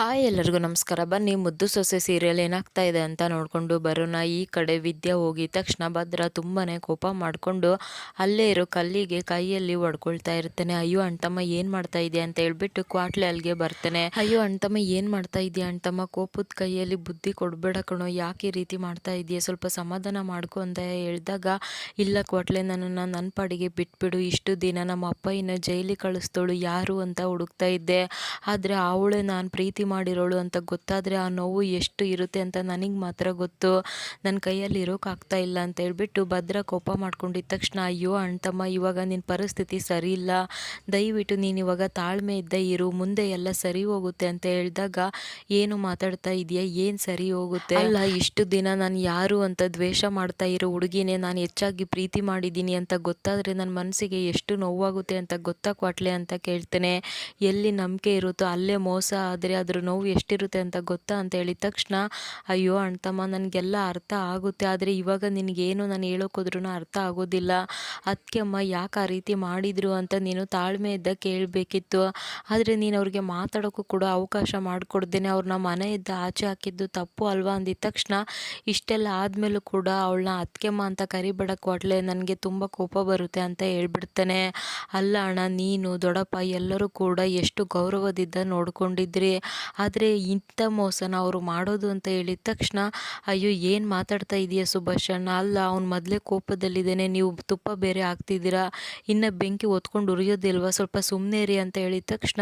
Hi ಎಲ್ಲರಿಗೂ ನಮಸ್ಕಾರ. ಬನ್ನಿ, ಮುದ್ದು ಸೊಸೆ ಸೀರಿಯಲ್ ಏನಾಗ್ತಾ ಇದೆ ಅಂತ ನೋಡಿಕೊಂಡು ಬರೋಣ. ಈ ಕಡೆ ವಿದ್ಯಾ ಹೋಗಿದ ತಕ್ಷಣ ಭದ್ರ ತುಂಬಾ ಕೋಪ ಮಾಡಿಕೊಂಡು ಅಲ್ಲೇ ಇರೋ ಕಲ್ಲಿಗೆ ಕೈಯಲ್ಲಿ ಹೊಡ್ಕೊಳ್ತಾ ಇರ್ತಾನೆ. ಅಯ್ಯೋ ಅಣ್ತಮ್ಮ ಏನು ಮಾಡ್ತಾ ಇದೆಯಾ ಅಂತ ಹೇಳ್ಬಿಟ್ಟು ಕ್ವಾಟ್ಲೆ ಅಲ್ಲಿಗೆ ಬರ್ತಾನೆ. ಅಯ್ಯೋ ಅಣ್ತಮ್ಮ ಏನು ಮಾಡ್ತಾ ಇದೆಯಾ ಅಣ್ತಮ್ಮ ಕೋಪದ ಕೈಯಲ್ಲಿ ಬುದ್ಧಿ ಕೊಡ್ಬೇಡ ಕಣೋ. ಯಾಕೆ ರೀತಿ ಮಾಡ್ತಾ ಇದೆಯಾ? ಸ್ವಲ್ಪ ಸಮಾಧಾನ ಮಾಡ್ಕೊ ಅಂತ ಹೇಳಿದಾಗ, ಇಲ್ಲ ಕ್ವಾಟ್ಲೆ, ನನ್ನನ್ನು ನನ್ನ ಪಾಡಿಗೆ ಬಿಟ್ಬಿಡು. ಇಷ್ಟು ದಿನ ನಮ್ಮ ಅಪ್ಪ ಇನ್ನು ಜೈಲಿಗೆ ಕಳಿಸ್ತೋಳು ಯಾರು ಅಂತ ಹುಡುಕ್ತಾ ಇದ್ದೆ. ಆದರೆ ಅವಳೆ ನಾನು ಪ್ರೀತಿ ಮಾಡಿರೋಳು ಅಂತ ಗೊತ್ತಾದರೆ ಆ ನೋವು ಎಷ್ಟು ಇರುತ್ತೆ ಅಂತ ನನಗೆ ಮಾತ್ರ ಗೊತ್ತು. ನನ್ನ ಕೈಯಲ್ಲಿ ಇರೋಕ್ಕಾಗ್ತಾ ಇಲ್ಲ ಅಂತ ಹೇಳ್ಬಿಟ್ಟು ಭದ್ರ ಕೋಪ ಮಾಡ್ಕೊಂಡಿದ್ದ ತಕ್ಷಣ, ಅಯ್ಯೋ ಅಣ್ತಮ್ಮ ಇವಾಗ ನಿನ್ನ ಪರಿಸ್ಥಿತಿ ಸರಿ ಇಲ್ಲ. ದಯವಿಟ್ಟು ನೀನು ಇವಾಗ ತಾಳ್ಮೆ ಇದ್ದ ಇರು. ಮುಂದೆ ಎಲ್ಲ ಸರಿ ಹೋಗುತ್ತೆ ಅಂತ ಹೇಳಿದಾಗ ಏನು ಮಾತಾಡ್ತಾ ಇದೆಯಾ? ಏನು ಸರಿ ಹೋಗುತ್ತೆ? ಅಲ್ಲ, ಇಷ್ಟು ದಿನ ನಾನು ಯಾರು ಅಂತ ದ್ವೇಷ ಮಾಡ್ತಾ ಇರೋ ಹುಡುಗಿನೇ ನಾನು ಹೆಚ್ಚಾಗಿ ಪ್ರೀತಿ ಮಾಡಿದ್ದೀನಿ ಅಂತ ಗೊತ್ತಾದರೆ ನನ್ನ ಮನಸ್ಸಿಗೆ ಎಷ್ಟು ನೋವಾಗುತ್ತೆ ಅಂತ ಗೊತ್ತಾ ಕ್ವಾಟ್ಲೆ ಅಂತ ಕೇಳ್ತೇನೆ. ಎಲ್ಲಿ ನಂಬಿಕೆ ಇರುತ್ತೋ ಅಲ್ಲೇ ಮೋಸ ಆದರೆ ಅದ್ರ ನೋವು ಎಷ್ಟಿರುತ್ತೆ ಅಂತ ಗೊತ್ತಾ ಅಂತ ಹೇಳಿದ ತಕ್ಷಣ, ಅಯ್ಯೋ ಅಣ್ತಮ್ಮ ನನಗೆಲ್ಲ ಅರ್ಥ ಆಗುತ್ತೆ. ಆದರೆ ಇವಾಗ ನಿನಗೇನು ನಾನು ಹೇಳೋಕೋದ್ರೂ ಅರ್ಥ ಆಗೋದಿಲ್ಲ. ಅದಕ್ಕೆ ಅಮ್ಮ ಯಾಕೆ ಆ ರೀತಿ ಮಾಡಿದರು ಅಂತ ನೀನು ತಾಳ್ಮೆ ಇದ್ದ ಕೇಳಬೇಕಿತ್ತು. ಆದರೆ ನೀನು ಅವ್ರಿಗೆ ಮಾತಾಡೋಕ್ಕೂ ಕೂಡ ಅವಕಾಶ ಮಾಡಿಕೊಡ್ದೇನೆ. ಅವ್ರನ್ನ ಇದ್ದ ಆಚೆ ಹಾಕಿದ್ದು ತಪ್ಪು ಅಲ್ವಾ? ಅಂದಿದ ತಕ್ಷಣ, ಇಷ್ಟೆಲ್ಲ ಆದಮೇಲೂ ಕೂಡ ಅವಳನ್ನ ಅತ್ಕೆಮ್ಮ ಅಂತ ಕರಿಬೇಡಕ್ಕೆ ಕೊಡ್ಲೆ ನನಗೆ ತುಂಬ ಕೋಪ ಬರುತ್ತೆ ಅಂತ ಹೇಳ್ಬಿಡ್ತಾನೆ. ಅಲ್ಲ ಅಣ್ಣ, ನೀನು ದೊಡ್ಡಪ್ಪ ಎಲ್ಲರೂ ಕೂಡ ಎಷ್ಟು ಗೌರವದಿಂದ ನೋಡ್ಕೊಂಡಿದ್ರಿ. ಆದರೆ ಇಂಥ ಮೋಸನ ಅವರು ಮಾಡೋದು ಅಂತ ಹೇಳಿದ ತಕ್ಷಣ, ಅಯ್ಯೋ, ಏನು ಮಾತಾಡ್ತಾ ಇದೆಯಾ ಸುಭಾಷ್ ಅಣ್ಣ? ಅಲ್ಲ, ಅವ್ನು ಮೊದಲೇ ಕೋಪದಲ್ಲಿದ್ದೇನೆ, ನೀವು ತುಪ್ಪ ಬೇರೆ ಹಾಕ್ತಿದ್ದೀರಾ? ಇನ್ನು ಬೆಂಕಿ ಹೊತ್ಕೊಂಡು ಉರಿಯೋದಿಲ್ವಾ? ಸ್ವಲ್ಪ ಸುಮ್ಮನೆ ರೀ ಅಂತ ಹೇಳಿದ ತಕ್ಷಣ,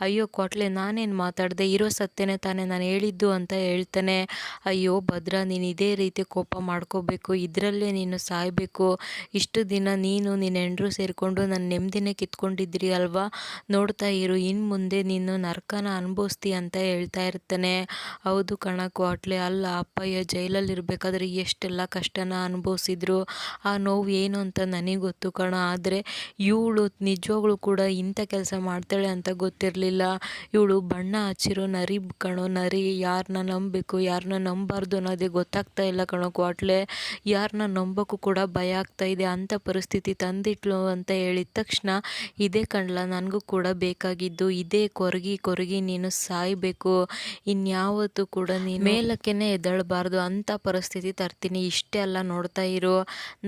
ಅಯ್ಯೋ, ಕೊಟ್ಲೆ, ನಾನೇನು ಮಾತಾಡಿದೆ? ಇರೋ ಸತ್ಯನೇ ತಾನೇ ನಾನು ಹೇಳಿದ್ದು ಅಂತ ಹೇಳ್ತಾನೆ. ಅಯ್ಯೋ, ಭದ್ರ, ನೀನು ಇದೇ ರೀತಿ ಕೋಪ ಮಾಡ್ಕೋಬೇಕು, ಇದರಲ್ಲೇ ನೀನು ಸಾಯಬೇಕು. ಇಷ್ಟು ದಿನ ನೀನು ನಿನ್ನ ಹೆಂಡ್ರು ಸೇರಿಕೊಂಡು ನನ್ನ ನೆಮ್ಮದಿನೇ ಕಿತ್ಕೊಂಡಿದ್ರಿ ಅಲ್ವಾ? ನೋಡ್ತಾ ಇರು ಇನ್ನು ಮುಂದೆ ನೀನು ನರ್ಕನ ಅನುಭವಿಸ್ತೀಯ ಅಂತ ಹೇಳ್ತಾ ಇರ್ತಾನೆ. ಹೌದು ಕಣ ಕ್ವಾಟ್ಲೆ, ಅಲ್ಲ ಅಪ್ಪಯ್ಯ ಜೈಲಲ್ಲಿ ಇರಬೇಕಾದ್ರೆ ಎಷ್ಟೆಲ್ಲ ಕಷ್ಟನ ಅನುಭವಿಸಿದ್ರು. ಆ ನೋವು ಏನು ಅಂತ ನನಗೆ ಗೊತ್ತು ಕಣ. ಆದರೆ ಇವಳು ನಿಜವಾಗ್ಲೂ ಕೂಡ ಇಂಥ ಕೆಲಸ ಮಾಡ್ತಾಳೆ ಅಂತ ಗೊತ್ತಿರಲಿಲ್ಲ. ಇವಳು ಬಣ್ಣ ಹಚ್ಚಿರೋ ನರಿ ಕಣೋ, ನರಿ ಯಾರನ್ನ ನಂಬಬೇಕು ಯಾರನ್ನ ನಂಬಾರ್ದು ಅನ್ನೋದೇ ಗೊತ್ತಾಗ್ತಾ ಇಲ್ಲ ಕಣೋ ಕ್ವಾಟ್ಲೆ. ಯಾರನ್ನ ನಂಬೋಕ್ಕೂ ಕೂಡ ಭಯ ಆಗ್ತಾ ಇದೆ. ಅಂಥ ಪರಿಸ್ಥಿತಿ ತಂದಿಟ್ಲು ಅಂತ ಹೇಳಿದ ತಕ್ಷಣ, ಇದೇ ಕಣ್ಲ, ನನಗೂ ಕೂಡ ಬೇಕಾಗಿದ್ದು, ಇದೇ ಕೊರಗಿ ಕೊರಗಿ ನೀನು ಸಾಯಬೇಕು ಇನ್ಯಾವತ್ತೂ ಕೂಡ ನೀನು ಮೇಲಕ್ಕೇನೆ ಎದ್ದೇಳಬಾರ್ದು, ಅಂತ ಪರಿಸ್ಥಿತಿ ತರ್ತೀನಿ, ಇಷ್ಟೇ ಅಲ್ಲ ನೋಡ್ತಾ ಇರು.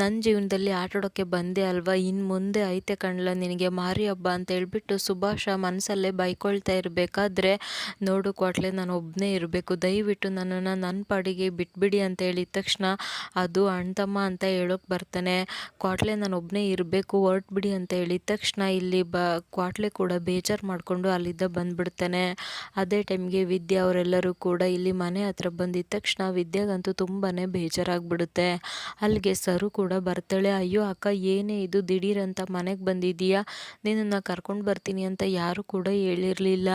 ನನ್ನ ಜೀವನದಲ್ಲಿ ಆಟಾಡೋಕ್ಕೆ ಬಂದೆ ಅಲ್ವಾ? ಇನ್ನು ಮುಂದೆ ಐತೆ ಕಣ್ಲ, ನಿನಗೆ ಮಾರಿ ಹಬ್ಬ ಅಂತ ಹೇಳ್ಬಿಟ್ಟು ಸುಭಾಷ ಮನಸ್ಸಲ್ಲೇ ಬೈಕೊಳ್ತಾ ಇರಬೇಕಾದ್ರೆ ನೋಡು ಕೊಟ್ಲೆ ನಾನು ಒಬ್ಬನೇ ಇರಬೇಕು. ದಯವಿಟ್ಟು ನನ್ನನ್ನು ನನ್ನ ಪಾಡಿಗೆ ಬಿಟ್ಬಿಡಿ ಅಂತ ಹೇಳಿದ ತಕ್ಷಣ ಅದು ಅಣ್ತಮ್ಮ ಅಂತ ಹೇಳೋಕೆ ಬರ್ತಾನೆ. ಕ್ವಾಟ್ಲೆ, ನಾನು ಒಬ್ಬನೇ ಇರಬೇಕು, ಹೊರಟ್ಬಿಡಿ ಅಂತ ಹೇಳಿದ ತಕ್ಷಣ ಇಲ್ಲಿ ಬ, ಕ್ವಾಟ್ಲೆ ಕೂಡ ಬೇಜಾರು ಮಾಡಿಕೊಂಡು ಅಲ್ಲಿದ್ದ ಬಂದ್ಬಿಡ್ತಾನೆ. ಅದೇ ಟೈಮ್ಗೆ ವಿದ್ಯಾ ಅವರೆಲ್ಲರೂ ಕೂಡ ಇಲ್ಲಿ ಮನೆ ಹತ್ರ ಬಂದಿದ್ದ ತಕ್ಷಣ ವಿದ್ಯಾಗಂತೂ ತುಂಬಾ ಬೇಜಾರಾಗ್ಬಿಡುತ್ತೆ. ಅಲ್ಲಿಗೆ ಸರು ಕೂಡ ಬರ್ತಾಳೆ, ಅಯ್ಯೋ ಅಕ್ಕ, ಏನೇ ಇದು? ದಿಢೀರಂತ ಮನೆಗೆ ಬಂದಿದ್ದೀಯಾ ನಿನ್ನನ್ನು ಕರ್ಕೊಂಡು ಬರ್ತೀನಿ ಅಂತ ಯಾರು ಕೂಡ ಹೇಳಿರಲಿಲ್ಲ.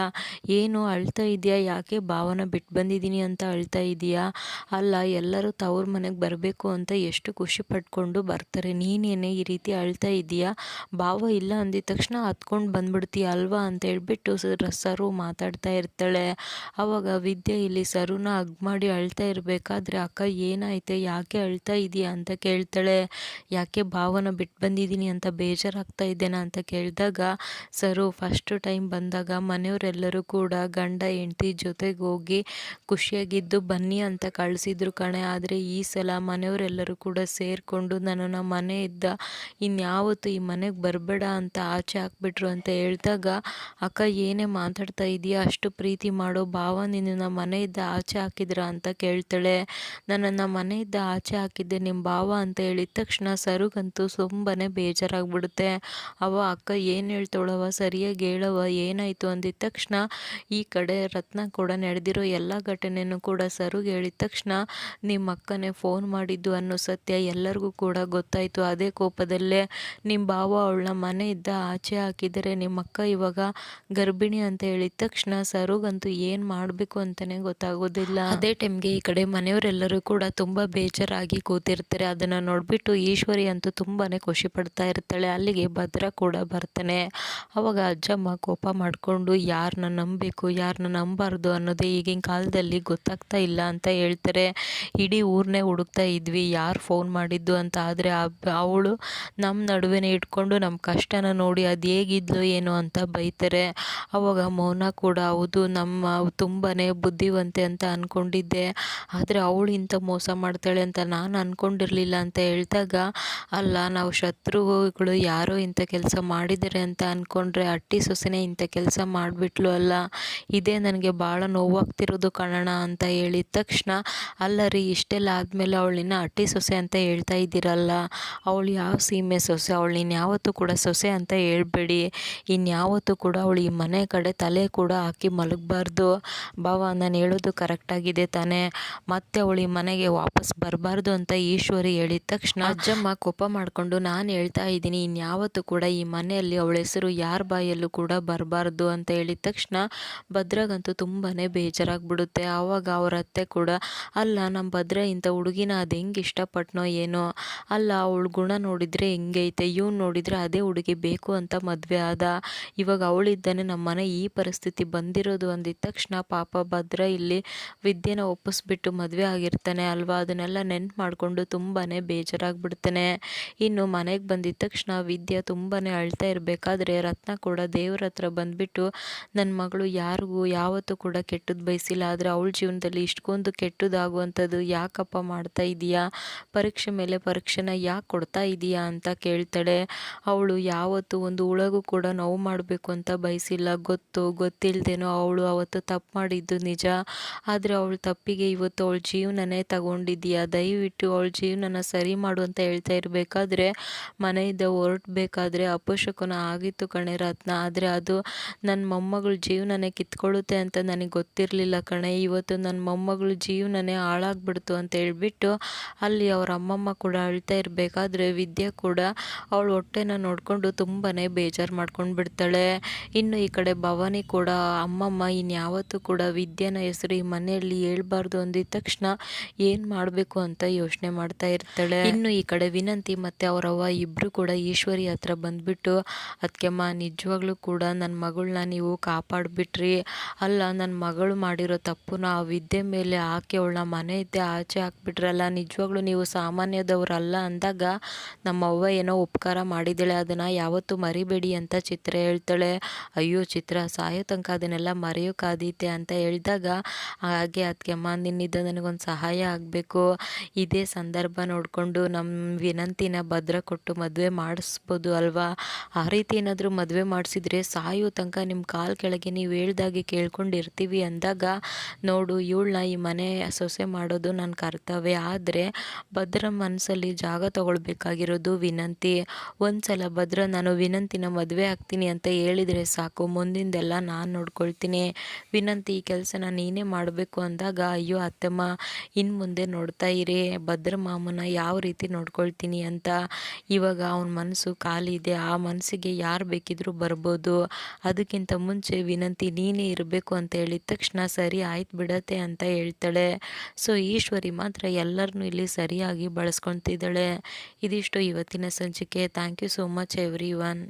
ಏನು ಅಳ್ತಾ ಇದೆಯಾ? ಯಾಕೆ ಭಾವನ ಬಿಟ್ಟು ಬಂದಿದ್ದೀನಿ ಅಂತ ಅಳ್ತಾ ಇದೆಯಾ? ಅಲ್ಲ, ಎಲ್ಲರೂ ತವ್ರ ಮನೆಗೆ ಬರಬೇಕು ಅಂತ ಎಷ್ಟು ಖುಷಿ ಪಟ್ಕೊಂಡು ಬರ್ತಾರೆ. ನೀನೇನೇ ಈ ರೀತಿ ಅಳ್ತಾ ಇದೆಯಾ? ಭಾವ ಇಲ್ಲ ಅಂದಿದ ತಕ್ಷಣ ಹತ್ಕೊಂಡು ಬಂದ್ಬಿಡ್ತೀಯ ಅಲ್ವಾ? ಅಂತ ಹೇಳ್ಬಿಟ್ಟು ಸರು ಮಾತಾಡ್ತಾ ಇರ್ತಾಳೆ. ಆವಾಗ ವಿದ್ಯೆ ಇಲ್ಲಿ ಸರುನ ಹಗ್ ಮಾಡಿ ಅಳ್ತಾ ಇರಬೇಕಾದ್ರೆ, ಅಕ್ಕ, ಏನಾಯ್ತೆ? ಯಾಕೆ ಅಳ್ತಾ ಇದೆಯಾ? ಅಂತ ಕೇಳ್ತಾಳೆ. ಯಾಕೆ ಭಾವನ ಬಿಟ್ಟು ಬಂದಿದ್ದೀನಿ ಅಂತ ಬೇಜಾರಾಗ್ತಾ ಇದ್ದೇನಾ? ಅಂತ ಕೇಳಿದಾಗ, ಸರು ಫಸ್ಟ್ ಟೈಮ್ ಬಂದಾಗ ಮನೆಯವರೆಲ್ಲರೂ ಕೂಡ ಗಂಡ, ಹೆಂಡತಿ ಜೊತೆಗೆ ಹೋಗಿ ಖುಷಿಯಾಗಿದ್ದು ಬನ್ನಿ ಅಂತ ಕಳಿಸಿದ್ರು ಕಣೆ. ಆದರೆ ಈ ಸಲ ಮನೆಯವರೆಲ್ಲರೂ ಕೂಡ ಸೇರಿಕೊಂಡು ನನ್ನನ್ನು ಮನೆ ಇದ್ದ ಇನ್ಯಾವತ್ತು ಈ ಮನೆಗೆ ಬರಬೇಡ ಅಂತ ಆಚೆ ಹಾಕ್ಬಿಟ್ರು ಅಂತ ಹೇಳಿದಾಗ, ಅಕ್ಕ, ಏನೇ ಮಾತಾಡ್ತಾ ಇದೆಯಾ? ಅಷ್ಟು ಪ್ರೀತಿ ಮಾಡೋ ಭಾವ ನಿನ್ನನ್ನು ಮನೆಯಿಂದ ಆಚೆ ಹಾಕಿದ್ರ ಅಂತ ಕೇಳ್ತಾಳೆ. ನನ್ನನ್ನು ಮನೆಯಿಂದ ಆಚೆ ಹಾಕಿದ್ದೆ ನಿಮ್ಮ ಭಾವ ಅಂತ ಹೇಳಿದ ತಕ್ಷಣ ಸರುಗಂತೂ ತುಂಬಾ ಬೇಜಾರಾಗ್ಬಿಡುತ್ತೆ. ಅವ, ಅಕ್ಕ, ಏನು ಹೇಳ್ತಾಳವ ಸರಿಯಾಗಿ ಹೇಳವ ಏನಾಯಿತು? ಅಂದಿದ ತಕ್ಷಣ, ಈ ಕಡೆ ರತ್ನ ಕೂಡ ನಡೆದಿರೋ ಎಲ್ಲ ಘಟನೆಯೂ ಕೂಡ ಸರುಗೆ ಹೇಳಿದ ತಕ್ಷಣ ನಿಮ್ಮ ಅಕ್ಕನೇ ಫೋನ್ ಮಾಡಿದ್ದು ಅನ್ನೋ ಸತ್ಯ ಎಲ್ಲರಿಗೂ ಕೂಡ ಗೊತ್ತಾಯಿತು ಅದೇ ಕೋಪದಲ್ಲೇ. ನಿಮ್ಮ ಭಾವ ಮನೆ ಮನೆಯಿಂದ ಆಚೆ ಹಾಕಿದರೆ ನಿಮ್ಮ ಅಕ್ಕ ಇವಾಗ ಗರ್ಭಿಣಿ ಅಂತ ಹೇಳಿದ ತಕ್ಷಣ ಸರುಗಂತೂ ಏನು ಮಾಡಬೇಕು ಅಂತಲೇ ಗೊತ್ತಾಗೋದಿಲ್ಲ. ಅದೇ ಟೈಮ್ಗೆ ಈ ಕಡೆ ಮನೆಯವರೆಲ್ಲರೂ ಕೂಡ ತುಂಬ ಬೇಜಾರಾಗಿ ಕೂತಿರ್ತಾರೆ. ಅದನ್ನು ನೋಡಿಬಿಟ್ಟು ಈಶ್ವರಿ ಅಂತೂ ತುಂಬಾ ಖುಷಿ ಪಡ್ತಾ ಇರ್ತಾಳೆ. ಅಲ್ಲಿಗೆ ಭದ್ರ ಕೂಡ ಬರ್ತಾನೆ. ಅವಾಗ ಅಜ್ಜಮ್ಮ ಕೋಪ ಮಾಡಿಕೊಂಡು ಯಾರನ್ನ ನಂಬಬೇಕು? ಯಾರನ್ನ ನಂಬಾರ್ದು? ಅನ್ನೋದೇ ಈಗಿನ ಕಾಲದಲ್ಲಿ ಗೊತ್ತಾಗ್ತಾ ಇಲ್ಲ ಅಂತ ಹೇಳ್ತಾರೆ. ಇಡೀ ಊರನ್ನೇ ಹುಡುಕ್ತಾ ಇದ್ವಿ ಯಾರು ಫೋನ್ ಮಾಡಿದ್ದು ಅಂತ. ಆದರೆ ಅವಳು ನಮ್ಮ ನಡುವೆನೇ ಇಟ್ಕೊಂಡು ನಮ್ಮ ಕಷ್ಟನ ನೋಡಿ ಅದು ಹೇಗಿದ್ಲು ಏನು ಅಂತ ಬೈತಾರೆ. ಅವಾಗ ಮೌನ ಕೂಡ ಹೌದು. ನಮ್ಮ ತುಂಬಾ ಬುದ್ಧಿವಂತೆ ಅಂತ ಅಂದ್ಕೊಂಡಿದ್ದೆ ಆದರೆ ಅವಳು ಇಂಥ ಮೋಸ ಮಾಡ್ತಾಳೆ ಅಂತ ನಾನು ಅಂದ್ಕೊಂಡಿರಲಿಲ್ಲ ಅಂತ ಹೇಳ್ದಾಗ, ಅಲ್ಲ, ನಾವು ಶತ್ರುಗಳು ಯಾರೋ ಇಂಥ ಕೆಲಸ ಮಾಡಿದ್ದಾರೆ ಅಂತ ಅಂದ್ಕೊಂಡ್ರೆ ಅಟ್ಟಿ ಸೊಸೆನೇ ಇಂಥ ಕೆಲಸ ಮಾಡಿಬಿಟ್ಲು ಅಲ್ಲ. ಇದೇ ನನಗೆ ಭಾಳ ನೋವಾಗ್ತಿರೋದು ಕಣಣ ಅಂತ ಹೇಳಿದ ತಕ್ಷಣ, ಅಲ್ಲ ರೀ, ಇಷ್ಟೆಲ್ಲ ಆದಮೇಲೆ ಅವಳಿನ್ನ ಅಟ್ಟಿ ಸೊಸೆ ಅಂತ ಹೇಳ್ತಾ ಇದ್ದೀರಲ್ಲ. ಅವಳು ಯಾವ ಸೀಮೆ ಸೊಸೆ, ಅವಳು ಇನ್ಯಾವತ್ತೂ ಕೂಡ ಸೊಸೆ ಅಂತ ಹೇಳ್ಬೇಡಿ. ಇನ್ಯಾವತ್ತೂ ಕೂಡ ಅವಳು ಈ ಮನೆ ಕಡೆ ತಲೆ ಕೂಡ ಹಾಕಿ ಮಲಗಬಾರ್ದು ಭಾವ ನಾನು ಹೇಳೋದು ಕರೆಕ್ಟಾಗಿದೆ ತಾನೇ. ಮತ್ತೆ ಅವಳು ಈ ಮನೆಗೆ ವಾಪಸ್ ಬರಬಾರ್ದು ಅಂತ ಈಶ್ವರಿ ಹೇಳಿದ ತಕ್ಷಣ ಅಜ್ಜಮ್ಮ ಕೋಪ ಮಾಡಿಕೊಂಡು, ನಾನು ಹೇಳ್ತಾ ಇದ್ದೀನಿ ಇನ್ಯಾವತ್ತೂ ಕೂಡ ಈ ಮನೆಯಲ್ಲಿ ಅವಳ ಹೆಸರು ಯಾರ ಬಾಯಲ್ಲೂ ಕೂಡ ಬರಬಾರ್ದು ಅಂತ ಹೇಳಿದ ತಕ್ಷಣ ಭದ್ರಗಂತೂ ತುಂಬಾ ಬೇಜಾರಾಗ್ಬಿಡುತ್ತೆ. ಆವಾಗ ಅವರ ಅತ್ತೆ ಕೂಡ, ಅಲ್ಲ ನಮ್ಮ ಭದ್ರ ಇಂಥ ಹುಡುಗಿನ ಅದು ಹೆಂಗೆ ಇಷ್ಟಪಟ್ನೋ ಏನೋ? ಅಲ್ಲ, ಅವಳು ಗುಣ ನೋಡಿದರೆ ಹೆಂಗೈತೆ? ಇವ್ನು ನೋಡಿದರೆ ಅದೇ ಹುಡುಗಿ ಬೇಕು ಅಂತ ಮದುವೆ ಆದ. ಇವಾಗ ಅವಳಿದ್ದಾನೆ ನಮ್ಮ ಮನೆ, ಈ ಪರಿಸ್ಥಿತಿ ಬಂದಿರೋದು ಅಂದಿದ ತಕ್ಷಣ ಪಾಪ ಭದ್ರ ಇಲ್ಲಿ ವಿದ್ಯೆನ ಒಪ್ಪಿಸ್ಬಿಟ್ಟು ಮದುವೆ ಆಗಿರ್ತಾನೆ ಅಲ್ವಾ? ಅದನ್ನೆಲ್ಲ ನೆನ್ಪು ಮಾಡಿಕೊಂಡು ತುಂಬಾ ಬೇಜಾರಾಗ್ಬಿಡ್ತಾನೆ. ಇನ್ನು ಮನೆಗೆ ಬಂದಿದ್ದ ತಕ್ಷಣ ವಿದ್ಯೆ ತುಂಬಾ ಅಳ್ತಾ ಇರಬೇಕಾದ್ರೆ ರತ್ನ ಕೂಡ ದೇವ್ರ ಹತ್ರ ಬಂದುಬಿಟ್ಟು ನನ್ನ ಮಗಳು ಯಾರಿಗೂ ಯಾವತ್ತೂ ಕೂಡ ಕೆಟ್ಟದ್ದು ಬಯಸಿಲ್ಲ. ಆದರೆ ಅವಳ ಜೀವನದಲ್ಲಿ ಇಷ್ಟೊಂದು ಕೆಟ್ಟದಾಗುವಂಥದ್ದು ಯಾಕಪ್ಪ ಮಾಡ್ತಾ ಇದೀಯಾ? ಪರೀಕ್ಷೆ ಮೇಲೆ ಪರೀಕ್ಷೆನ ಯಾಕೆ ಕೊಡ್ತಾ ಇದೀಯಾ ಅಂತ ಕೇಳ್ತಾಳೆ. ಅವಳು ಯಾವತ್ತೂ ಒಂದು ಉಳಗೂ ಕೂಡ ನೋವು ಮಾಡಬೇಕು ಅಂತ ಬಯಸಿಲ್ಲ. ಗೊತ್ತು ಗೊತ್ತಿಲ್ಲದೇನೋ ಅವಳು ಅವತ್ತು ತಪ್ಪು ಮಾಡಿದ್ದು ನಿಜ. ಆದರೆ ಅವಳು ತಪ್ಪಿಗೆ ಇವತ್ತು ಅವಳ ಜೀವನನೇ ತಗೊಂಡಿದ್ದೀಯಾ? ದಯವಿಟ್ಟು ಅವಳ ಜೀವನನ ಸರಿ ಮಾಡು ಅಂತ ಹೇಳ್ತಾ ಇರಬೇಕಾದ್ರೆ, ಮನೆಯಿಂದ ಹೊರಟಬೇಕಾದ್ರೆ ಅಪಶಕುನ ಆಗಿತ್ತು ಕಣೆ ರತ್ನ. ಆದರೆ ಅದು ನನ್ನ ಮೊಮ್ಮಗಳ ಜೀವನನೇ ಕಿತ್ಕೊಳ್ಳುತ್ತೆ ಅಂತ ನನಗೆ ಗೊತ್ತಿರಲಿಲ್ಲ ಕಣೆ. ಇವತ್ತು ನನ್ನ ಮೊಮ್ಮಗಳ ಜೀವನನೇ ಹಾಳಾಗ್ಬಿಡ್ತು ಅಂತ ಹೇಳ್ಬಿಟ್ಟು ಅಲ್ಲಿ ಅವ್ರ ಅಮ್ಮಮ್ಮ ಕೂಡ ಅಳ್ತಾ ಇರಬೇಕಾದ್ರೆ ವಿದ್ಯೆ ಕೂಡ ಅವಳ ಹೊಟ್ಟೆನ ನೋಡಿಕೊಂಡು ತುಂಬಾ ಬೇಜಾರು ಮಾಡ್ಕೊಂಡು ಬಿಡ್ತಾಳೆ ಇನ್ನು ಈ ಕಡೆ ಭವಾನಿ ಕೂಡ ಅಮ್ಮಮ್ಮ ಇನ್ಯಾವತ್ತೂ ಕೂಡ ವಿದ್ಯೆನ ಹೆಸರು ಈ ಮನೆಯಲ್ಲಿ ಹೇಳ್ಬಾರ್ದು ಅಂದಿದ ತಕ್ಷಣ ಏನು ಮಾಡಬೇಕು ಅಂತ ಯೋಚನೆ ಮಾಡ್ತಾ ಇರ್ತಾಳೆ. ಇನ್ನು ಈ ಕಡೆ ವಿನಂತಿ ಮತ್ತು ಅವರವ್ವ ಇಬ್ರು ಕೂಡ ಈಶ್ವರಿ ಹತ್ರ ಬಂದ್ಬಿಟ್ಟು ಅದಕ್ಕೆಮ್ಮ ನಿಜವಾಗ್ಲೂ ಕೂಡ ನನ್ನ ಮಗಳನ್ನ ನೀವು ಕಾಪಾಡಿಬಿಟ್ರಿ. ಅಲ್ಲ ನನ್ನ ಮಗಳು ಮಾಡಿರೋ ತಪ್ಪುನ ಆ ವಿದ್ಯೆ ಮೇಲೆ ಹಾಕಿ ಅವಳನ್ನ ಇದ್ದೆ ಆಚೆ ಹಾಕ್ಬಿಟ್ರಲ್ಲ, ನಿಜವಾಗ್ಲೂ ನೀವು ಸಾಮಾನ್ಯದವರಲ್ಲ ಅಂದಾಗ ನಮ್ಮ ಅವ್ವ ಏನೋ ಉಪಕಾರ ಮಾಡಿದ್ದಾಳೆ, ಅದನ್ನು ಯಾವತ್ತೂ ಮರಿಬೇಡಿ ಅಂತ ಚಿತ್ರ ಹೇಳ್ತಾಳೆ. ಅಯ್ಯೋ ಚಿತ್ರ, ಸಾಯೋ ತನಕ ಅದನ್ನೆಲ್ಲ ಮರೆಯೋಕ್ಕಾದೀತೆ ಅಂತ ಹೇಳಿದಾಗ, ಹಾಗೆ ಅದಕ್ಕೆಮ್ಮ ನಿನ್ನಿದ್ದ ನನಗೊಂದು ಸಹಾಯ ಆಗಬೇಕು. ಇದೇ ಸಂದರ್ಭ ನೋಡಿಕೊಂಡು ನಮ್ಮ ವಿನಂತಿನ ಭದ್ರ ಕೊಟ್ಟು ಮದುವೆ ಮಾಡಿಸ್ಬೋದು ಅಲ್ವಾ? ಆ ರೀತಿ ಏನಾದರೂ ಮದುವೆ ಮಾಡಿಸಿದ್ರೆ ಸಾಯೋ ತನಕ ನಿಮ್ಮ ಕಾಲು ಕೆಳಗೆ ನೀವು ಹೇಳ್ದಾಗೆ ಕೇಳ್ಕೊಂಡಿರ್ತೀವಿ ಅಂದಾಗ, ನೋಡು, ಇವಳನ್ನ ಈ ಮನೆ ಸೊಸೆ ಮಾಡೋದು ನನ್ನ ಕರ್ತವ್ಯ. ಆದರೆ ಭದ್ರ ಮನಸ್ಸಲ್ಲಿ ಜಾಗ ತಗೊಳ್ಬೇಕಾಗಿರೋದು ವಿನಂತಿ. ಒಂದು ಸಲ ಭದ್ರ, ನಾನು ವಿನಂತಿನ ಮದುವೆ ಆಗ್ತೀನಿ ಅಂತ ಹೇಳಿದರೆ ಸಾಕು. ಮುಂದಿಂದೆಲ್ಲ ನಾನು ನೋಡ್ಕೊಳ್ತೀನಿ. ವಿನಂತಿ ಈ ಕೆಲಸನ ನೀನೇ ಮಾಡಬೇಕು ಅಂದಾಗ, ಅಯ್ಯೋ ಅತ್ತಮ್ಮ ಇನ್ನು ಮುಂದೆ ನೋಡ್ತಾ ಇರಿ, ಭದ್ರ ಮಾಮನ ಯಾವ ರೀತಿ ನೋಡ್ಕೊಳ್ತೀನಿ ಅಂತ ಇವಾಗ ಅವನ ಮನಸ್ಸು ಖಾಲಿ ಇದೆ, ಆ ಮನಸ್ಸಿಗೆ ಯಾರು ಬೇಕಿದ್ರೂ ಬರ್ಬೋದು, ಅದಕ್ಕಿಂತ ಮುಂಚೆ ವಿನಂತಿ ನೀನೇ ಇರಬೇಕು ಅಂತ ಹೇಳಿದ ತಕ್ಷಣ ಸರಿ ಆಯ್ತು ಬಿಡತ್ತೆ ಅಂತ ಹೇಳ್ತಾಳೆ. ಸೊ ಈಶ್ವರಿ ಮಾತ್ರ ಎಲ್ಲರನ್ನೂ ಇಲ್ಲಿ ಸರಿಯಾಗಿ ಬಳಸ್ಕೊತಿದ್ದಾಳೆ ಇದಿಷ್ಟು ಇವತ್ತಿನ ಸಂಚಿಕೆ. Thank you so much everyone